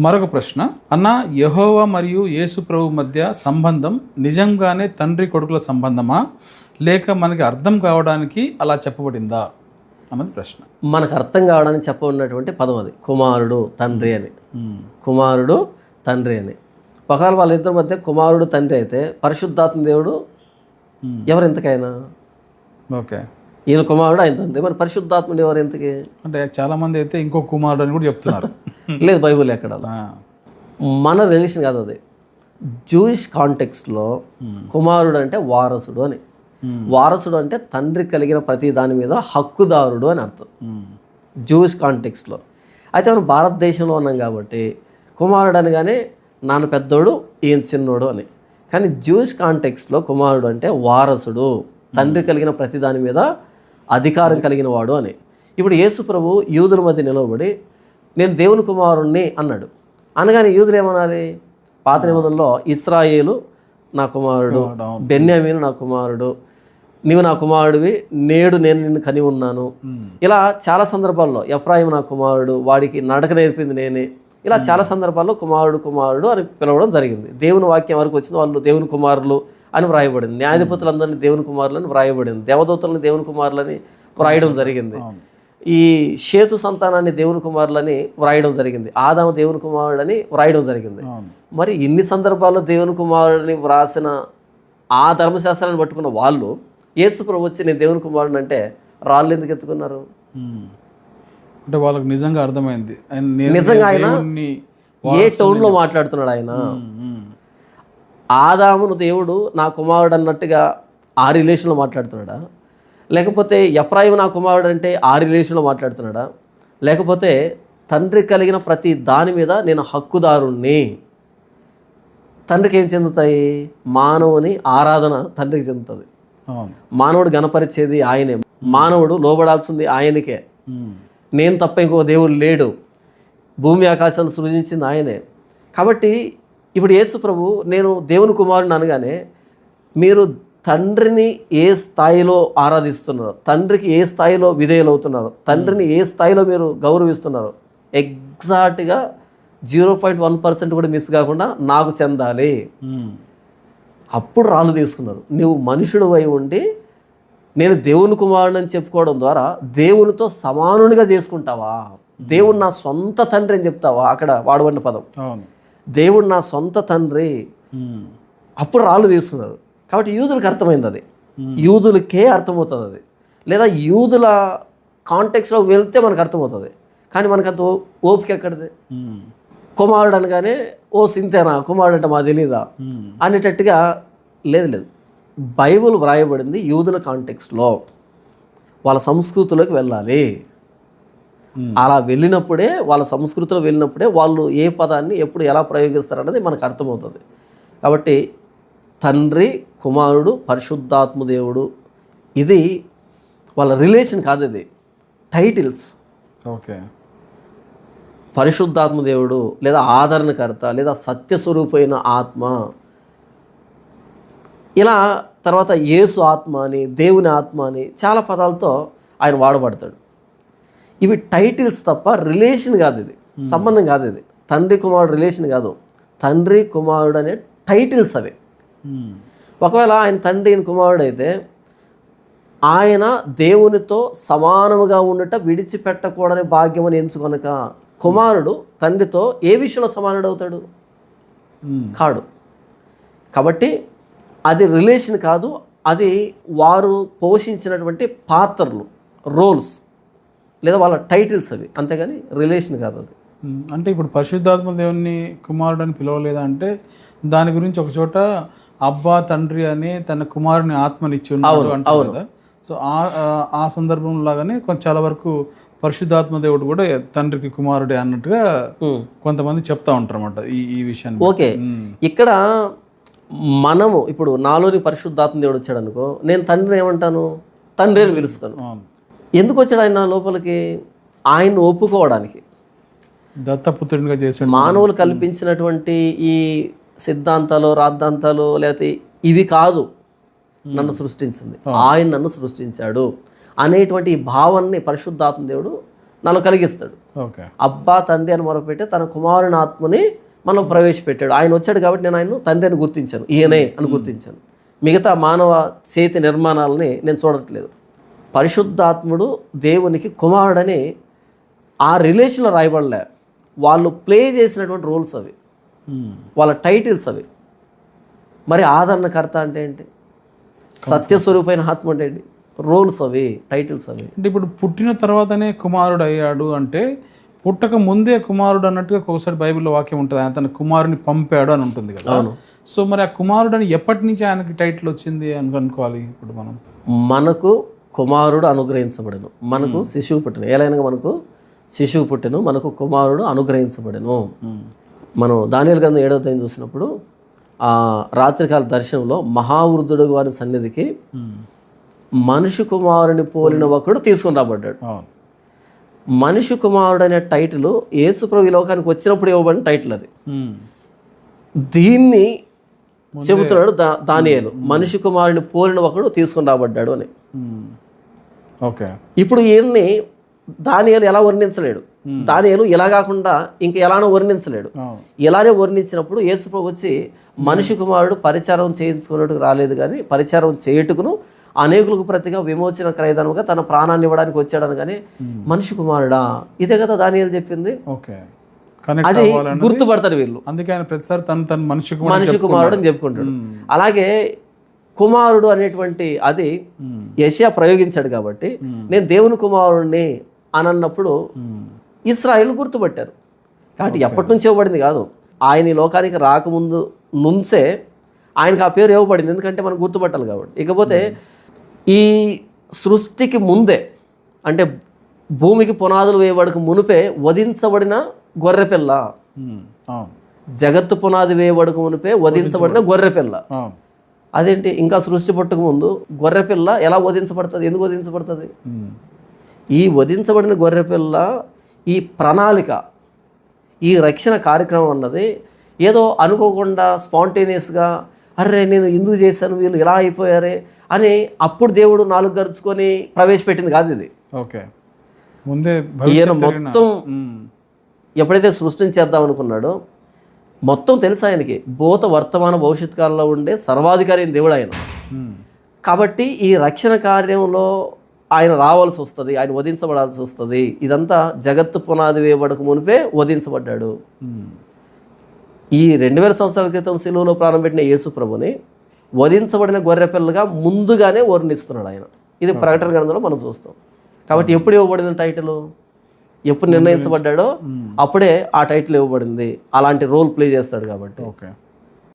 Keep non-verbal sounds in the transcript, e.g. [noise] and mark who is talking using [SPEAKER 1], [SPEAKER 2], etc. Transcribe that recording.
[SPEAKER 1] మరొక ప్రశ్న. అన్న యహోవా మరియు యేసు ప్రభు మధ్య సంబంధం నిజంగానే తండ్రి కొడుకుల సంబంధమా? లేక మనకి అర్థం కావడానికి అలా చెప్పబడిందా? అన్నది ప్రశ్న.
[SPEAKER 2] మనకు అర్థం కావడానికి చెప్పబడినటువంటి పదం అది. కుమారుడు తండ్రి అని. కుమారుడు తండ్రి అని. ఒకవేళ వాళ్ళిద్దరి మధ్య కుమారుడు తండ్రి అయితే పరిశుద్ధాత్మ దేవుడు ఎవరు ఎంతకైనా
[SPEAKER 1] ఓకే.
[SPEAKER 2] ఈయన కుమారుడు ఆయన తండ్రి. మరి పరిశుద్ధాత్ముడు ఎవరు ఎంతకి
[SPEAKER 1] అంటే చాలా మంది అయితే ఇంకో కుమారుడు అని కూడా చెప్తున్నారు. [laughs]
[SPEAKER 2] లేదు బైబుల్ ఎక్కడ.
[SPEAKER 1] ఆ,
[SPEAKER 2] మన రిలేషన్ కాదు అది. జూయిష్ కాంటెక్స్ట్లో
[SPEAKER 1] ఉమ్,
[SPEAKER 2] కుమారుడు అంటే వారసుడు అని.
[SPEAKER 1] ఉమ్,
[SPEAKER 2] వారసుడు అంటే తండ్రి కలిగిన ప్రతి దాని మీద హక్కుదారుడు అని అర్థం. జూయిష్ కాంటెక్స్ట్లో అయితే మనం భారతదేశంలో ఉన్నాం కాబట్టి కుమారుడు అనగానే నాన్న పెద్దోడు ఈయన చిన్నోడు అని. కానీ జూయిష్ కాంటెక్స్ట్లో కుమారుడు అంటే వారసుడు. తండ్రి కలిగిన ప్రతి దాని మీద అధికారం కలిగిన వాడు అని. ఇప్పుడు యేసు ప్రభు యూదుల మధ్య నిలవబడి నేను దేవుని కుమారుణ్ణి అన్నాడు. అనగానే యూదులు ఏమనాలి? పాత నిబంధనలో ఇస్రాయేలు నా కుమారుడు. బెన్యామీను నా కుమారుడు నీవు నా కుమారుడివి నేడు నేను నిన్ను కని ఉన్నాను. ఇలా చాలా సందర్భాల్లో ఎఫ్రాయిం నా కుమారుడు వాడికి నడక నేర్పింది నేనే. ఇలా చాలా సందర్భాల్లో కుమారుడు కుమారుడు అని పిలవడం జరిగింది. దేవుని వాక్యం వరకు వచ్చింది వాళ్ళు దేవుని కుమారులు అని వ్రాయబడింది. న్యాయాధిపతులందరినీ దేవుని కుమారులని వ్రాయబడింది. దేవదూతలను దేవుని కుమారులని వ్రాయడం జరిగింది. ఈ షేతు సంతానాన్ని దేవుని కుమారులని వ్రాయడం జరిగింది. ఆదాము దేవుని కుమారుడని వ్రాయడం జరిగింది. మరి ఇన్ని సందర్భాల్లో దేవుని కుమారుడిని వ్రాసిన ఆ ధర్మశాస్త్రాన్ని పట్టుకున్న వాళ్ళు యేసు ప్రభు వచ్చి నేను దేవుని కుమారుడు అంటే రాళ్ళు ఎందుకు ఎత్తుకున్నారు.
[SPEAKER 1] అంటే వాళ్ళకి నిజంగా అర్థమైంది.
[SPEAKER 2] నిజంగా ఆయన ఏ టౌన్లో మాట్లాడుతున్నాడు ఆయన? ఆదామును దేవుడు నా కుమారుడు అన్నట్టుగా ఆ రిలేషన్లో మాట్లాడుతున్నాడా? లేకపోతే ఎఫ్రాయిం నా కుమారుడు అంటే ఆ రిలేషన్లో మాట్లాడుతున్నాడా? లేకపోతే తండ్రి కలిగిన ప్రతి దాని మీద నేను హక్కుదారుణ్ణి? తండ్రికి ఏం చెందుతాయి? మానవుని ఆరాధన తండ్రికి చెందుతుంది. మానవుడు గణపరిచేది ఆయనే. మానవుడు లోబడాల్సింది ఆయనకే. నేను తప్ప ఇంకో దేవుడు లేడు. భూమి ఆకాశాలు సృజించింది ఆయనే. కాబట్టి ఇప్పుడు యేసు ప్రభు నేను దేవుని కుమారుని అనగానే మీరు తండ్రిని ఏ స్థాయిలో ఆరాధిస్తున్నారు? తండ్రికి ఏ స్థాయిలో విధేయులవుతున్నారు? తండ్రిని ఏ స్థాయిలో మీరు గౌరవిస్తున్నారు? ఎగ్జాక్ట్గా జీరో పాయింట్ వన్ పర్సెంట్ కూడా మిస్ కాకుండా నాకు చెందాలి. అప్పుడు రాళ్ళు తీసుకున్నారు. నువ్వు మనుషుడు అయి ఉండి నేను దేవుని కుమారుడు అని చెప్పుకోవడం ద్వారా దేవునితో సమానునిగా చేసుకుంటావా? దేవుడు నా సొంత తండ్రి అని చెప్తావా? అక్కడ వాడబడిన పదం. దేవుడు నా సొంత తండ్రి. అప్పుడు రాళ్ళు తీసుకున్నారు. కాబట్టి యూదులకు అర్థమైంది అది.
[SPEAKER 1] ఉమ్,
[SPEAKER 2] యూదులకే అర్థమవుతుంది అది. లేదా యూదుల కాంటెక్స్లో వెళ్తే మనకు అర్థమవుతుంది. కానీ మనకు అంత ఓపిక ఎక్కడిది? కుమారుడు అనగానే ఓ సింతేనా? కుమారుడు అంటే మా తెలీదా? అనేటట్టుగా లేదు లేదు. బైబుల్ వ్రాయబడింది యూదుల కాంటెక్స్ట్లో వాళ్ళ సంస్కృతిలోకి వెళ్ళాలి. అలా వెళ్ళినప్పుడే వాళ్ళ సంస్కృతిలో వెళ్ళినప్పుడే వాళ్ళు ఏ పదాన్ని ఎప్పుడు ఎలా ప్రయోగిస్తారన్నది మనకు అర్థమవుతుంది. కాబట్టి తండ్రి కుమారుడు పరిశుద్ధాత్మ దేవుడు. ఇది వాళ్ళ రిలేషన్ కాదు ఇది. టైటిల్స్.
[SPEAKER 1] ఓకే.
[SPEAKER 2] పరిశుద్ధాత్మ దేవుడు లేదా ఆదరణకర్త లేదా సత్యస్వరూపైన ఆత్మ. ఇలా తర్వాత యేసు ఆత్మ అని దేవుని ఆత్మ అని చాలా పదాలతో ఆయన వాడబడతాడు. ఇవి టైటిల్స్ తప్ప రిలేషన్ కాదు ఇది. సంబంధం కాదు ఇది. తండ్రి కుమారుడు రిలేషన్ కాదు. తండ్రి కుమారుడు అనే టైటిల్స్ అవి. ఒకవేళ ఆయన తండ్రి ఈయన కుమారుడు అయితే ఆయన దేవునితో సమానముగా ఉండట విడిచిపెట్టకూడని భాగ్యం అని ఎంచుకొనక కుమారుడు తండ్రితో ఏ విషయంలో సమానుడు అవుతాడు
[SPEAKER 1] ఉమ్,
[SPEAKER 2] కాడు. కాబట్టి అది రిలేషన్ కాదు అది వారు పోషించినటువంటి పాత్రలు రోల్స్ లేదా వాళ్ళ టైటిల్స్ అవి. అంతేగాని రిలేషన్ కాదు అది.
[SPEAKER 1] అంటే ఇప్పుడు పరిశుద్ధాత్మ దేవుని కుమారుడు అని పిలవలేదా అంటే దాని గురించి ఒక చోట అబ్బా తండ్రి అని తన కుమారుని ఆత్మనిచ్చి
[SPEAKER 2] అవును,
[SPEAKER 1] అంటారు. కదా. సో ఆ సందర్భం లాగానే కొంచెం చాలా వరకు పరిశుద్ధాత్మ దేవుడు కూడా తండ్రికి కుమారుడే అన్నట్టుగా. కొంతమంది చెప్తా ఉంటారు అనమాట ఈ ఈ విషయాన్ని
[SPEAKER 2] ఓకే. ఇక్కడ మనము ఇప్పుడు నాలోని పరిశుద్ధాత్మ దేవుడు వచ్చాడు అనుకో నేను తండ్రిని ఏమంటాను? తండ్రి అని పిలుస్తాను. ఎందుకు వచ్చాడు ఆయన లోపలికి? ఆయన్ని ఒప్పుకోవడానికి.
[SPEAKER 1] దత్తపుత్రునిగా చేసాడు
[SPEAKER 2] మానవులు కల్పించినటువంటి ఈ సిద్ధాంతాలు రాద్ధాంతాలు లేకపోతే ఇవి కాదు నన్ను సృష్టించింది. ఆయన నన్ను సృష్టించాడు అనేటువంటి ఈ భావాన్ని పరిశుద్ధాత్మ దేవుడు నన్ను కలిగిస్తాడు.
[SPEAKER 1] ఓకే.
[SPEAKER 2] అబ్బా తండ్రి అని మొరపెట్టి తన కుమారుని ఆత్మని మనం ప్రవేశపెట్టాడు. ఆయన వచ్చాడు కాబట్టి నేను ఆయన్ను తండ్రి అని గుర్తించాను. ఈయనే అని గుర్తించాను. మిగతా మానవ చేతి నిర్మాణాలని నేను చూడట్లేదు. పరిశుద్ధాత్ముడు దేవునికి కుమారుడని ఆ రిలేషన్లో రాయబడలే. వాళ్ళు ప్లే చేసినటువంటి రోల్స్ అవి. వాళ్ళ టైటిల్స్ అవి. మరి ఆదరణకర్త అంటే ఏంటి? సత్యస్వరూపమైన ఆత్మ అంటే ఏంటి? రోల్స్ అవి టైటిల్స్ అవి.
[SPEAKER 1] అంటే ఇప్పుడు పుట్టిన తర్వాతనే కుమారుడు అయ్యాడు అంటే పుట్టక ముందే కుమారుడు అన్నట్టుగా ఒకసారి బైబిల్లో వాక్యం ఉంటుంది. ఆయన తన కుమారుని పంపాడు అని ఉంటుంది కదా.
[SPEAKER 2] అవును.
[SPEAKER 1] సో మరి ఆ కుమారుడు అని ఎప్పటి నుంచి ఆయనకి టైటిల్ వచ్చింది అని అనుకోవాలి ఇప్పుడు మనం?
[SPEAKER 2] మనకు కుమారుడు అనుగ్రహించబడను. మనకు శిశువు పుట్టను ఏలైనా మనకు? శిశువు పుట్టెను మనకు కుమారుడు అనుగ్రహించబడెను. మనం దానియలు గ్రంథం ఏడవ తేదీ చూసినప్పుడు ఆ రాత్రికాల దర్శనంలో మహావృద్ధుడు వారి సన్నిధికి. మనిషి కుమారుని పోలిన ఒకడు తీసుకుని రాబడ్డాడు. మనిషి కుమారుడు అనే టైటిల్ యేసుప్రభు ఈ లోకానికి వచ్చినప్పుడు ఇవ్వబడిన టైటిల్ అది. దీన్ని చెబుతున్నాడు దా దానియేలు. మనిషి కుమారుని పోలిన ఒకడు తీసుకుని రాబడ్డాడు అని.
[SPEAKER 1] ఓకే.
[SPEAKER 2] ఇప్పుడు ఈయన్ని దానియేలు ఎలా వర్ణించలేడు. దానియేలు ఇలా కాకుండా ఇంక ఎలానో వర్ణించలేడు ఇలానే వర్ణించినప్పుడు యేసుప్రభు వచ్చి మనిషి కుమారుడు పరిచారం చేయించుకున్నట్టుకు రాలేదు కానీ పరిచారం చేయుటకును అనేకులకు ప్రతిగా విమోచన క్రయదనముగా తన ప్రాణాన్ని ఇవ్వడానికి వచ్చాడని కానీ. మనిషి కుమారుడా ఇదే కదా దానియేలు చెప్పింది
[SPEAKER 1] ఓకే
[SPEAKER 2] అది గుర్తుపడతారు వీళ్ళు
[SPEAKER 1] అందుకే ఆయన ప్రతిసారి తను తన మనిషి కుమారుడు
[SPEAKER 2] మనిషి కుమారుడు అని చెప్పుకుంటాడు. అలాగే కుమారుడు అనేటువంటి అది. యెషయా ప్రయోగించాడు కాబట్టి. నేను దేవుని కుమారుడిని అని అన్నప్పుడు. ఇస్రాయిల్ గుర్తుపట్టారు. కాబట్టి ఎప్పటి నుంచి ఇవ్వబడింది కాదు. ఆయన ఈ లోకానికి రాకముందు నుంచే ఆయనకు ఆ పేరు ఇవ్వబడింది. ఎందుకంటే మనం గుర్తుపట్టాలి కాబట్టి. ఇకపోతే ఈ సృష్టికి ముందే అంటే భూమికి పునాదులు వేయబడక మునిపే వధించబడిన గొర్రెపిల్ల. జగత్తు పునాది వేయబడక మునిపే వధించబడిన గొర్రెపిల్ల. అదేంటి? ఇంకా సృష్టి పుట్టక ముందు గొర్రెపిల్ల ఎలా వధించబడుతుంది? ఎందుకు వధించబడుతుంది. ఈ వధించబడిన గొర్రెపిల్ల ఈ ప్రణాళిక ఈ రక్షణ కార్యక్రమం అన్నది ఏదో అనుకోకుండా స్పాంటేనియస్గా అర్రే నేను ఎందుకు చేశాను వీళ్ళు ఇలా అయిపోయారే అని అప్పుడు దేవుడు నాలుగు గరుచుకొని ప్రవేశపెట్టింది కాదు ఇది
[SPEAKER 1] ఓకే ముందే
[SPEAKER 2] ఈయన మొత్తం. ఎప్పుడైతే సృష్టించేద్దాం అనుకున్నాడో మొత్తం తెలుసు ఆయనకి భూత వర్తమాన భవిష్యత్ కాలంలో ఉండే సర్వాధికారి దేవుడు ఆయన. కాబట్టి ఈ రక్షణ కార్యంలో ఆయన రావాల్సి వస్తుంది ఆయన వధించబడాల్సి వస్తుంది. ఇదంతా జగత్తు పునాది వేయబడక మునిపే వధించబడ్డాడు. ఈ రెండు వేల సంవత్సరాల క్రితం సిలువలో ప్రారంభపెట్టిన యేసు ప్రభుని వధించబడిన గొర్రెపిల్లగా ముందుగానే వర్ణిస్తున్నాడు ఆయన. ఇది ప్రకటన గ్రంథంలో మనం చూస్తాం. కాబట్టి ఎప్పుడు ఇవ్వబడిన టైటిల్? ఎప్పుడు నిర్ణయించబడ్డాడో. అప్పుడే ఆ టైటిల్ ఇవ్వబడింది. అలాంటి రోల్ ప్లే చేస్తాడు కాబట్టి.
[SPEAKER 1] ఓకే.